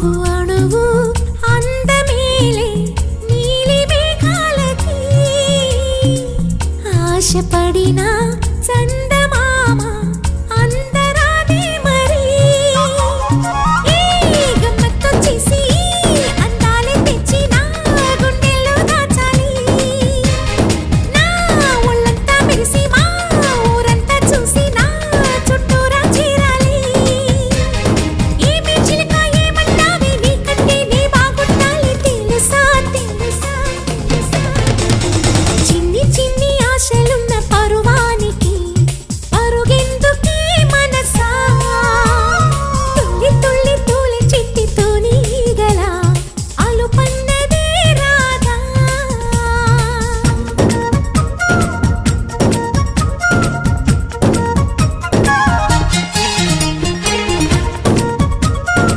అణువు చంద